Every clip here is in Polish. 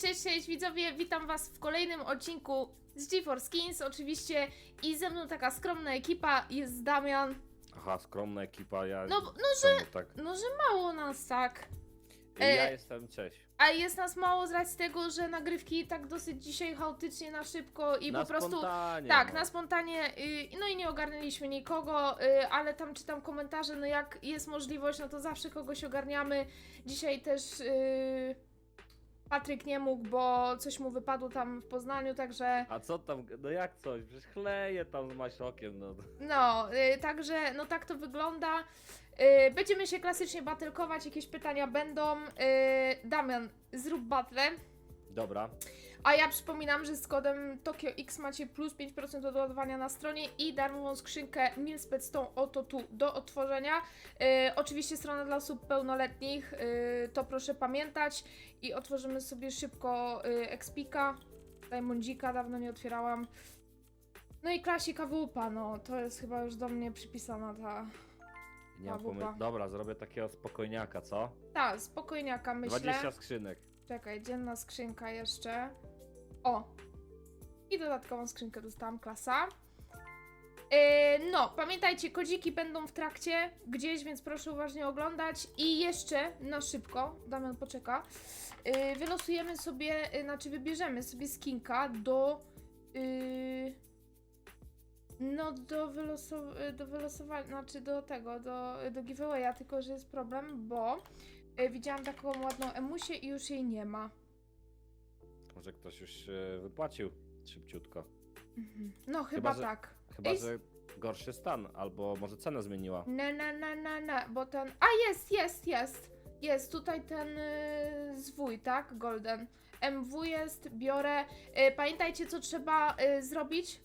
Cześć, cześć, cześć widzowie, witam was w kolejnym odcinku z GeForce Skins, oczywiście i ze mną taka skromna ekipa, jest Damian, Aha, skromna ekipa, ja... no, no, Czemu tak? no że mało nas tak, Ja e- jestem, cześć. a jest nas mało z racji tego, że nagrywki tak dosyć dzisiaj chaotycznie, na szybko i na po prostu... spontanie, Tak, no. na spontanie, y, no i nie ogarnęliśmy nikogo, y, ale tam czytam komentarze, no jak jest możliwość, no to zawsze kogoś ogarniamy. Dzisiaj też y, Patryk nie mógł, bo coś mu wypadło tam w Poznaniu, także A co tam, no jak coś, przecież chleje tam z maśrokiem, no. no, y, także no tak to wygląda. Y, będziemy się klasycznie battlekować, jakieś pytania będą. Y, Damian, zrób battle. Dobra, A ja przypominam, że z kodem Tokio X macie plus 5% odładowania na stronie i darmową skrzynkę Milspec z tą oto tu do otworzenia. E, oczywiście strona dla osób pełnoletnich, e, to proszę pamiętać. I otworzymy sobie szybko e, Expika, Diamondzika, dawno nie otwierałam. No i klasika wupa, no to jest chyba już do mnie przypisana ta... nie mam pomysłu. Dobra, zrobię takiego spokojniaka, co? Ta, spokojniaka myślę. 20 skrzynek. Czekaj, dzienna skrzynka jeszcze. O! I dodatkową skrzynkę dostałam, klasa. Yy, no, pamiętajcie, kodziki będą w trakcie gdzieś, więc proszę uważnie oglądać. I jeszcze na szybko, Damian poczeka, yy, wylosujemy sobie, yy, znaczy wybierzemy sobie skinka do. Yy, no, do, wylosow- do wylosowania, znaczy do tego, do, do giveawaya, tylko że jest problem, bo y, widziałam taką ładną emusię i już jej nie ma. Może ktoś już wypłacił szybciutko. Mhm. No, chyba, że- tak. Chyba, Ej, że gorszy stan, albo może cenę zmieniła. Na, na, na, na, na, bo ten. A jest, jest, jest. Jest tutaj ten y, zwój, tak? Golden. MW jest, biorę. Y, pamiętajcie, co trzeba y, zrobić.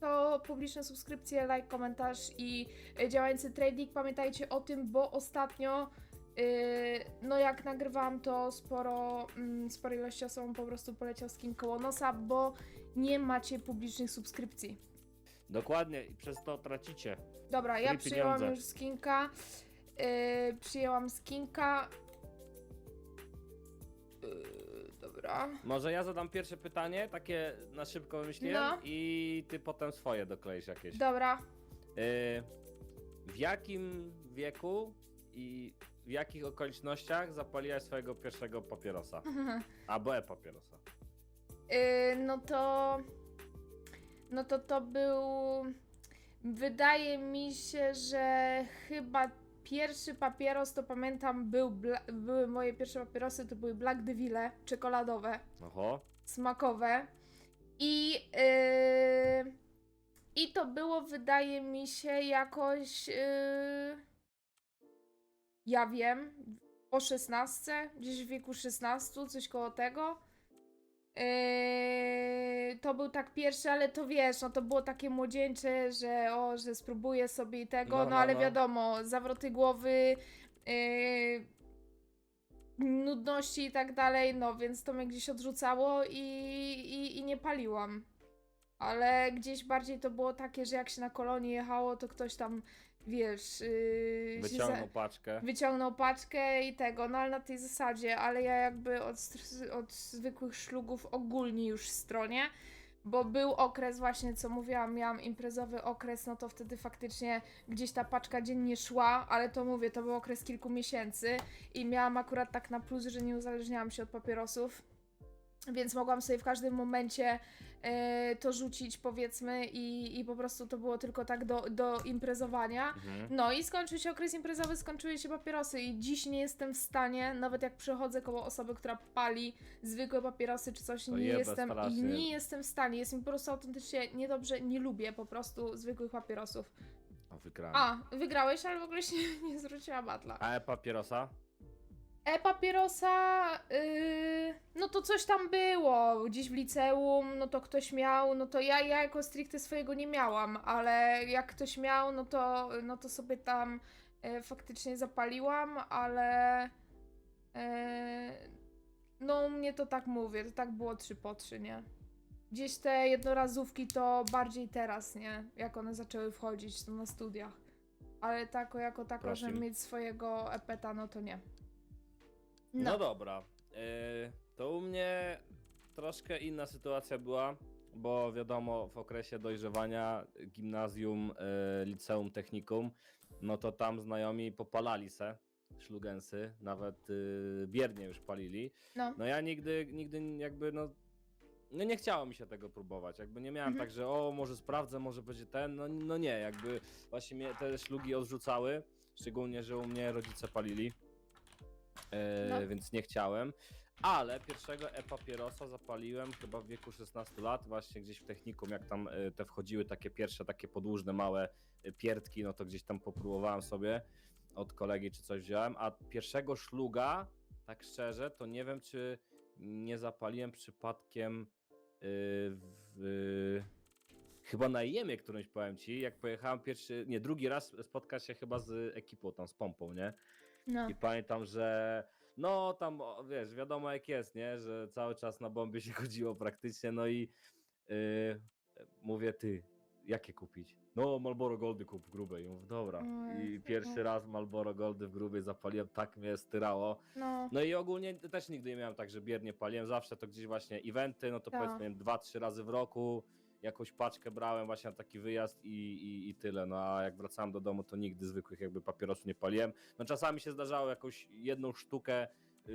To publiczne subskrypcje, like, komentarz i y, działający trading. Pamiętajcie o tym, bo ostatnio. Y, no, jak nagrywałam, to sporo, mm, sporo ilości osobom po prostu poleciał skin koło nosa, bo nie macie publicznych subskrypcji. Dokładnie, i przez to tracicie. Dobra, ja przyjęłam pieniądze. już skinka. Yy, przyjęłam skinka. Yy, dobra. Może ja zadam pierwsze pytanie, takie na szybko wymyśliłem No. i ty potem swoje dokleisz jakieś. Dobra. Y, W jakim wieku i w jakich okolicznościach zapaliłaś swojego pierwszego papierosa? Albo e-papierosa. Yy, no to. No to to był. Wydaje mi się, że chyba pierwszy papieros to pamiętam był. Bla- były moje pierwsze papierosy to były Black Devile czekoladowe. Oho. smakowe. I, yy, I to było, wydaje mi się, jakoś. Yy, ja wiem, po 16, gdzieś w wieku 16, coś koło tego. Yy, to był tak pierwszy, ale to wiesz, no to było takie młodzieńcze, że o, że spróbuję sobie i tego, no, No, no, ale no. wiadomo, zawroty głowy, yy, nudności i tak dalej, no więc to mnie gdzieś odrzucało i, i, i nie paliłam. Ale gdzieś bardziej to było takie, że jak się na kolonie jechało, to ktoś tam, wiesz, yy, się za- Wyciągnął paczkę. wyciągnął paczkę i tego, no ale na tej zasadzie, ale ja jakby od, od zwykłych szlugów ogólnie już stronie, bo był okres właśnie, co mówiłam, miałam imprezowy okres, no to wtedy faktycznie gdzieś ta paczka dziennie szła, ale to mówię, to był okres kilku miesięcy i miałam akurat tak na plus, że nie uzależniałam się od papierosów. Więc mogłam sobie w każdym momencie e, to rzucić, powiedzmy, i, i po prostu to było tylko tak do, do imprezowania. Mhm. No i skończył się okres imprezowy, skończyły się papierosy i dziś nie jestem w stanie, nawet jak przechodzę koło osoby, która pali zwykłe papierosy czy coś, To nie jestem, strasznie. nie jestem w stanie, jest mi po prostu autentycznie niedobrze, nie lubię po prostu zwykłych papierosów. O, wygrałem. A, wygrałeś, ale w ogóle się nie zwróciła batla. A e-papierosa? E-papierosa, yy, no to coś tam było, gdzieś w liceum, no to ktoś miał, no to ja, ja jako stricte swojego nie miałam, ale jak ktoś miał, no to, no to sobie tam e, faktycznie zapaliłam, ale e, no mnie to tak mówię, to tak było 3 po 3, nie? Gdzieś te jednorazówki to bardziej teraz, nie? Jak one zaczęły wchodzić, to na studiach. Ale tako jako tako, Proszę. żeby mieć swojego epeta, no to nie. No, No. dobra. Y, to u mnie troszkę inna sytuacja była, bo wiadomo, w okresie dojrzewania gimnazjum, e, liceum, technikum, no to tam znajomi popalali se szlugensy, nawet y, biernie już palili. No. No ja nigdy, nigdy jakby no, no nie chciało mi się tego próbować, jakby nie miałem Mhm. tak, że o, może sprawdzę, może będzie ten, no, no nie, jakby właśnie mnie te szlugi odrzucały, szczególnie, że u mnie rodzice palili, e, No. więc nie chciałem. Ale pierwszego e-papierosa zapaliłem chyba w wieku 16 lat, właśnie gdzieś w technikum, jak tam e, te wchodziły takie pierwsze, takie podłużne, małe e, pierdki, no to gdzieś tam popróbowałem sobie od kolegi czy coś wziąłem, a pierwszego szluga, tak szczerze, to nie wiem, czy nie zapaliłem przypadkiem yy, w, chyba na Jemie którymś powiem ci, jak pojechałem pierwszy, nie, drugi raz spotkać się chyba z ekipą tam, z pompą, nie? No. I pamiętam, że no tam, wiesz, wiadomo jak jest, nie? Że cały czas na bombie się chodziło praktycznie, no i yy, mówię, ty, jakie kupić? No, Malboro Goldy kup w grubej. Mówię, dobra. I pierwszy raz Malboro Goldy w grubej zapaliłem, tak mnie styrało. No. No i ogólnie też nigdy nie miałem tak, że biernie paliłem, zawsze to gdzieś właśnie eventy, no to Tak. powiedzmy nie wiem, dwa, trzy razy w roku, jakąś paczkę brałem właśnie na taki wyjazd i, i, i tyle, no a jak wracałem do domu, to nigdy zwykłych jakby papierosów nie paliłem. No czasami się zdarzało jakąś jedną sztukę yy,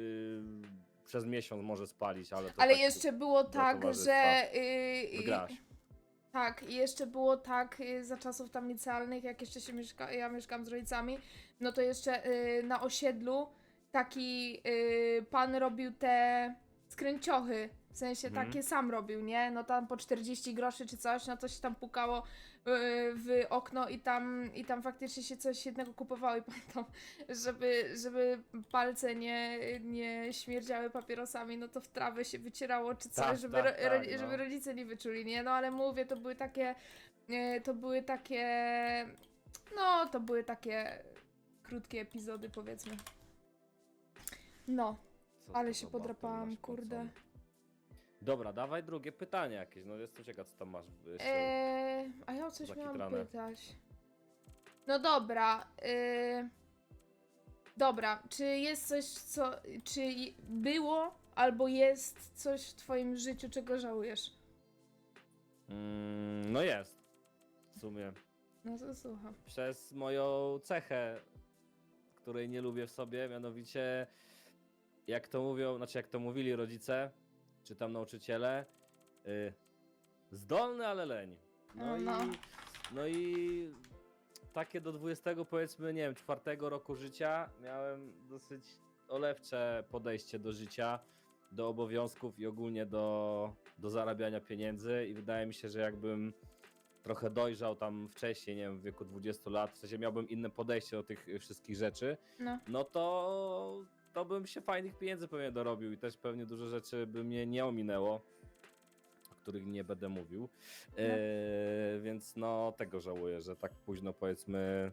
przez miesiąc może spalić, ale to Ale tak jeszcze było tak, że. Yy, wygrasz. Tak, i jeszcze było tak y, za czasów tam licealnych, jak jeszcze się mieszka, ja mieszkam z rodzicami, no to jeszcze y, na osiedlu taki y, pan robił te skręciochy, w sensie Mhm. takie sam robił, nie? No tam po 40 groszy czy coś, no się tam pukało y, w okno i tam, i tam faktycznie się coś jednego kupowało i pamiętam, żeby, żeby palce nie, nie śmierdziały papierosami, no to w trawę się wycierało czy coś, Tak, żeby, tak, ro, tak, ro, no. żeby rodzice nie wyczuli, nie? No ale mówię, to były takie, e, to były takie, no to były takie krótkie epizody powiedzmy. No, Co ale się podrapałam, kurde. Dobra, dawaj drugie pytanie jakieś, no jestem ciekaw co tam masz jeszcze. Eee, a ja o coś miałam zakitrane. pytać. No dobra. Yy... Dobra, czy jest coś, co. Czy i- było albo jest coś w Twoim życiu, czego żałujesz? Mm, no jest, w sumie. No to słucham. przez moją cechę, której nie lubię w sobie, mianowicie jak to mówią, znaczy jak to mówili rodzice, czy tam nauczyciele, y, zdolny, ale leń. No, O, i, no. no i takie do 20 powiedzmy, nie wiem, czwartego roku życia miałem dosyć olewcze podejście do życia, do obowiązków i ogólnie do, do zarabiania pieniędzy i wydaje mi się, że jakbym trochę dojrzał tam wcześniej, nie wiem, w wieku 20 lat, w sensie miałbym inne podejście do tych wszystkich rzeczy, No. no to, to bym się fajnych pieniędzy pewnie dorobił i też pewnie dużo rzeczy by mnie nie ominęło, o których nie będę mówił. E, więc no tego żałuję, że tak późno powiedzmy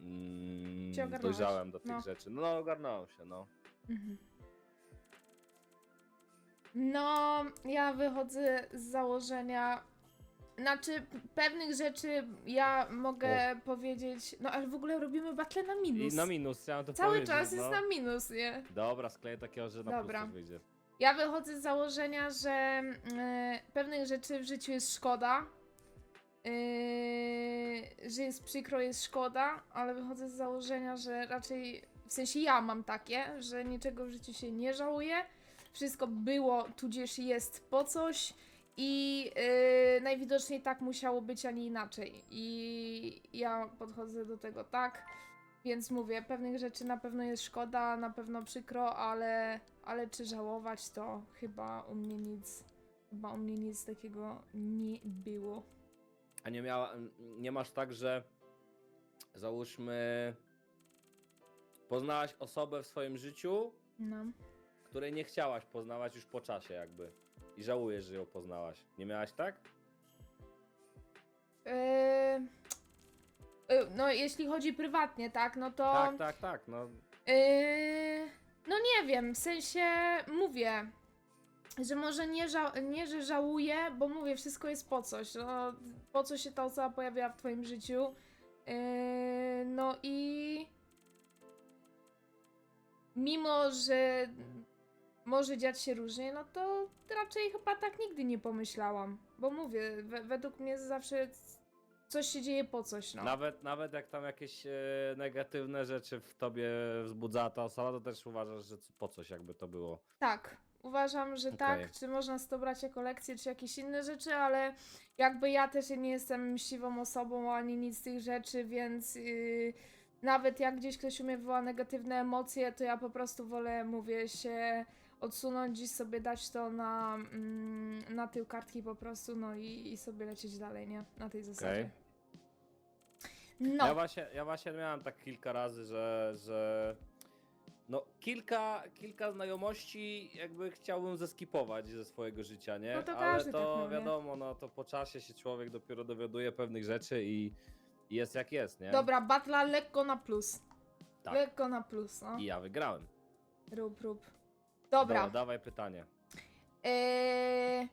mm, dojrzałem do tych No. rzeczy. No ogarnąłem się, no. Mhm. No, ja wychodzę z założenia. Znaczy, pewnych rzeczy ja mogę powiedzieć. No, ale w ogóle robimy battle na minus. I na minus chciałem to Cały powiedzieć. czas no. jest na minus, nie? Dobra, skleję takiego, że na Dobra. plus wyjdzie. Ja wychodzę z założenia, że mm, pewnych rzeczy w życiu jest szkoda. Yy, że jest przykro, jest szkoda, ale wychodzę z założenia, że raczej w sensie ja mam takie, że niczego w życiu się nie żałuję. Wszystko było, tudzież jest po coś i yy, najwidoczniej tak musiało być, a nie inaczej. I ja podchodzę do tego tak. Więc mówię, pewnych rzeczy na pewno jest szkoda, na pewno przykro, ale, ale czy żałować, to chyba u mnie nic, chyba u mnie nic takiego nie było. A nie miała, nie masz tak, że załóżmy poznałaś osobę w swoim życiu, No. której nie chciałaś poznawać już po czasie jakby i żałujesz, że ją poznałaś. Nie miałaś tak? Yy, yy, no, jeśli chodzi prywatnie, tak, no to. Tak, tak, tak, no. Yy, no nie wiem, w sensie mówię, że może nie, ża- nie, że żałuję, bo mówię, wszystko jest po coś. No, po co się ta osoba pojawiła w twoim życiu? Yy, no i mimo, że może dziać się różnie, no to raczej chyba tak nigdy nie pomyślałam. Bo mówię, we, według mnie zawsze coś się dzieje po coś, no. Nawet, nawet jak tam jakieś e, negatywne rzeczy w tobie wzbudza ta osoba, to też uważasz, że po coś jakby to było. Tak, uważam, że Okej. tak. Czy można z to brać jako lekcję, czy jakieś inne rzeczy, ale jakby ja też nie jestem myśliwą osobą ani nic z tych rzeczy, więc yy, nawet jak gdzieś ktoś u mnie wywoła negatywne emocje, to ja po prostu wolę, mówię, się odsunąć, gdzieś sobie dać to na, mm, na tył kartki po prostu, no i, i sobie lecieć dalej, nie? Na tej zasadzie. No, Ja, właśnie, ja właśnie miałem tak kilka razy, że, że no kilka, kilka znajomości jakby chciałbym zeskipować ze swojego życia, nie? No to Ale każdy to tak ma, nie? wiadomo, no to po czasie się człowiek dopiero dowiaduje pewnych rzeczy i i jest jak jest, nie? dobra, batla lekko na plus. Tak. Lekko na plus, no. I ja wygrałem. Rób, rób. Dobra. Dobra, dawaj pytanie. Eee...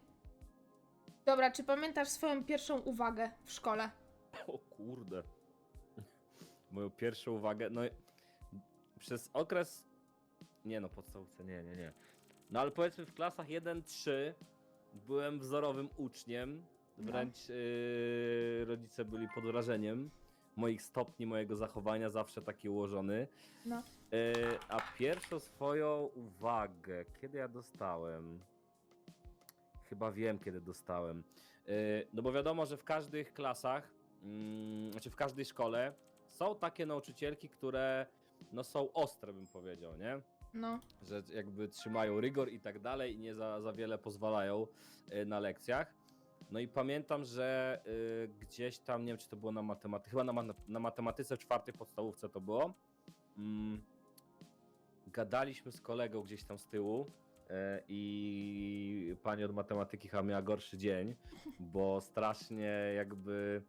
Dobra, czy pamiętasz swoją pierwszą uwagę w szkole? O kurde. Moją pierwszą uwagę, no przez okres, nie no, podstawówce, nie, nie, nie. No ale powiedzmy w klasach 1-3 byłem wzorowym uczniem, No. wręcz yy, rodzice byli pod wrażeniem moich stopni, mojego zachowania, zawsze taki ułożony. No. Yy, a pierwszą swoją uwagę, kiedy ja dostałem? Chyba wiem, kiedy dostałem. Yy, no bo wiadomo, że w każdych klasach, mm, znaczy w każdej szkole są takie nauczycielki, które no są ostre, bym powiedział, nie? No. Że jakby trzymają rygor i tak dalej i nie za, za wiele pozwalają y, na lekcjach. No i pamiętam, że y, gdzieś tam, nie wiem czy to było na matematyce, chyba na, ma- na matematyce w czwartej podstawówce to było. Mm, gadaliśmy z kolegą gdzieś tam z tyłu e, i pani od matematyki chyba miała gorszy dzień, bo strasznie jakby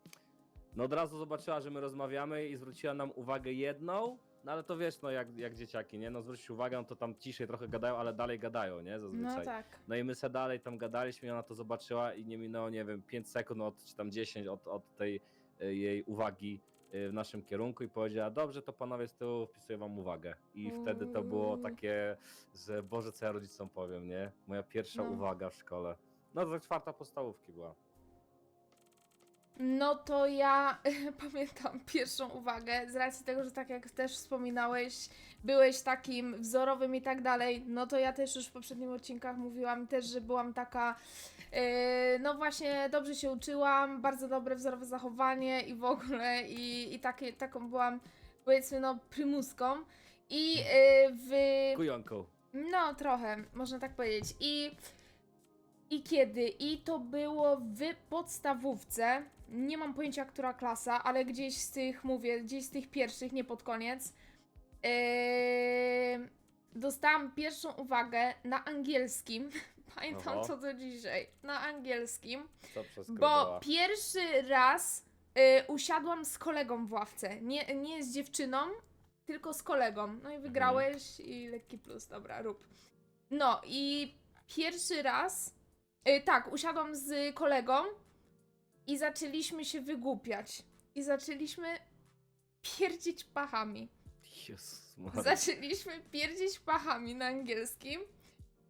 no od razu zobaczyła, że my rozmawiamy i zwróciła nam uwagę jedną, no ale to wiesz, no jak, jak dzieciaki, nie? No zwrócić uwagę, no to tam ciszej trochę gadają, ale dalej gadają, nie? Zazwyczaj. No tak. No i my se dalej tam gadaliśmy i ona to zobaczyła i nie minęło, nie wiem, 5 sekund od, czy tam 10 od, od tej y, jej uwagi w naszym kierunku i powiedziała, dobrze, to panowie z tyłu wpisuję wam uwagę. I wtedy to było Uuu. takie, że Boże, co ja rodzicom powiem, nie? Moja pierwsza No. uwaga w szkole. No to czwarta podstawówki była. No to ja pamiętam pierwszą uwagę, z racji tego, że tak jak też wspominałeś, byłeś takim wzorowym i tak dalej, no to ja też już w poprzednich odcinkach mówiłam też, że byłam taka, yy, no właśnie dobrze się uczyłam, bardzo dobre wzorowe zachowanie i w ogóle i, i takie, taką byłam powiedzmy no prymuską i yy, w... Kujonką. No, trochę, można tak powiedzieć. I, I kiedy? I to było w podstawówce. Nie mam pojęcia, która klasa, ale gdzieś z tych, mówię, gdzieś z tych pierwszych, nie pod koniec. Yy, dostałam pierwszą uwagę na angielskim. Pamiętam Oho. co do dzisiaj. Na angielskim. Co Bo przeskrobała? pierwszy raz y, usiadłam z kolegą w ławce. Nie, nie z dziewczyną, tylko z kolegą. No i wygrałeś i lekki plus, dobra, rób. No i pierwszy raz, y, tak, usiadłam z kolegą i zaczęliśmy się wygłupiać. I zaczęliśmy pierdzić pachami. Jezus Maria. Zaczęliśmy pierdzić pachami na angielskim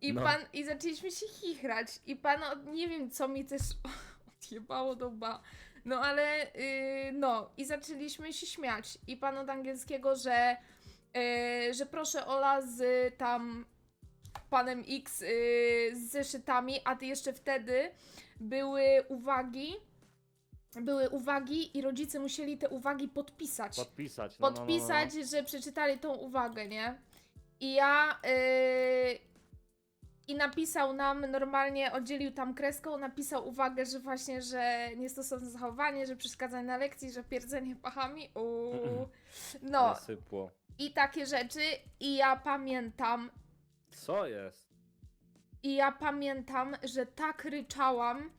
i No. pan i zaczęliśmy się chichrać i pan od- nie wiem co mi też odjebało do ba. No ale yy, no i zaczęliśmy się śmiać i pan od angielskiego, że yy, że proszę Ola z tam panem X yy, z zeszytami, a ty jeszcze wtedy były uwagi były uwagi i rodzice musieli te uwagi podpisać Podpisać. No, no, no, no. podpisać, że przeczytali tą uwagę, nie? I ja. Yy, I napisał nam normalnie, oddzielił tam kreską, napisał uwagę, że właśnie, że niestosowne zachowanie, że przeszkadzanie na lekcji, że pierdzenie pachami. Uuu. No, sypło. i takie rzeczy. I ja pamiętam, Co jest? i ja pamiętam, że tak ryczałam.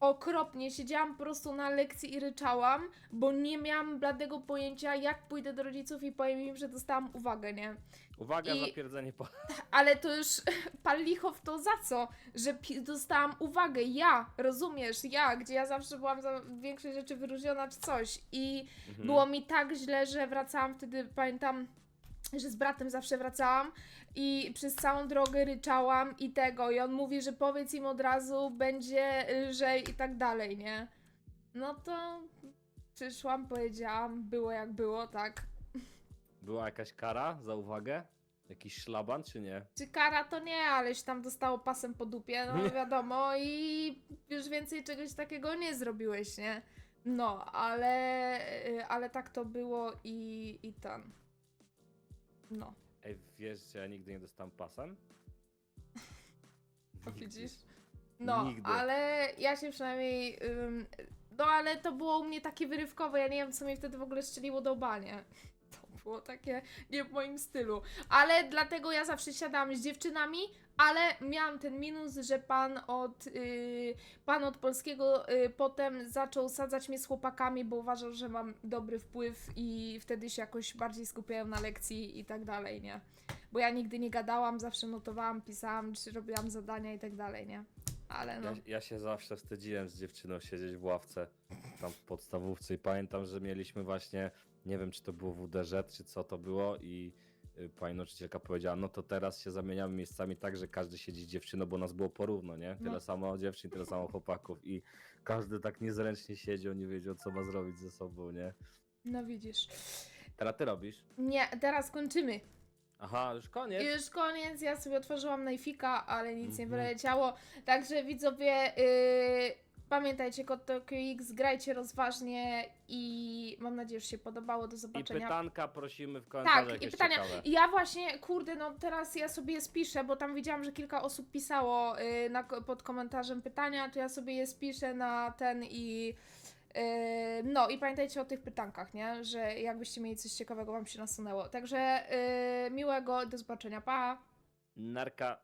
Okropnie, siedziałam po prostu na lekcji i ryczałam, bo nie miałam bladego pojęcia, jak pójdę do rodziców i powiem im, że dostałam uwagę, nie? Uwaga, I- zapierdzenie po... Ale to już pal licho w to za co? Że pi- dostałam uwagę, ja, rozumiesz, ja, gdzie ja zawsze byłam za większość rzeczy wyróżniona czy coś. I Mhm. było mi tak źle, że wracałam wtedy, pamiętam, że z bratem zawsze wracałam i przez całą drogę ryczałam i tego. I on mówi, że powiedz im od razu, będzie lżej i tak dalej, nie? No to przyszłam, powiedziałam, było jak było, tak. Była jakaś kara za uwagę? Jakiś szlaban, czy nie? Czy kara to nie, ale się tam dostało pasem po dupie, no wiadomo, i już więcej czegoś takiego nie zrobiłeś, nie? No, ale, ale tak to było i, i ten. No, Ej, wiesz, że ja nigdy nie dostałem pasem? to Nigdy. widzisz? No, Nigdy. ale ja się przynajmniej. ym, no, ale to było u mnie takie wyrywkowe. Ja nie wiem, co mi wtedy w ogóle strzeliło do banie. To było takie nie w moim stylu. Ale dlatego ja zawsze siadałam z dziewczynami, ale miałam ten minus, że pan od, yy, pan od polskiego yy, potem zaczął sadzać mnie z chłopakami, bo uważał, że mam dobry wpływ i wtedy się jakoś bardziej skupiałem na lekcji i tak dalej, nie? Bo ja nigdy nie gadałam, zawsze notowałam, pisałam, czy robiłam zadania i tak dalej, nie? Ale no. Ja, ja się zawsze wstydziłem z dziewczyną siedzieć w ławce tam w podstawówce i pamiętam, że mieliśmy właśnie, nie wiem czy to było WDŻ, czy co to było i pani nauczycielka powiedziała, no to teraz się zamieniamy miejscami tak, że każdy siedzi z dziewczyną, bo nas było porówno, nie? Tyle No. samo dziewczyn, tyle samo chłopaków i każdy tak niezręcznie siedział, nie wiedział co ma zrobić ze sobą, nie? No widzisz. Teraz ty robisz? Nie, teraz kończymy. Aha, już koniec. Już koniec, ja sobie otworzyłam Najfika, ale nic nie Mhm. wyleciało. Także widzowie, yy, pamiętajcie, kod Tokyo X, grajcie rozważnie i mam nadzieję, że się podobało. Do I zobaczenia. pytanka prosimy w komentarzach Tak, i jakieś pytania. ciekawe. I Ja właśnie, kurde, no teraz ja sobie je spiszę, bo tam widziałam, że kilka osób pisało y, na, pod komentarzem pytania, to ja sobie je spiszę na ten i. y, no i pamiętajcie o tych pytankach, nie? Że jakbyście mieli coś ciekawego wam się nasunęło. Także y, miłego, do zobaczenia, pa! Narka.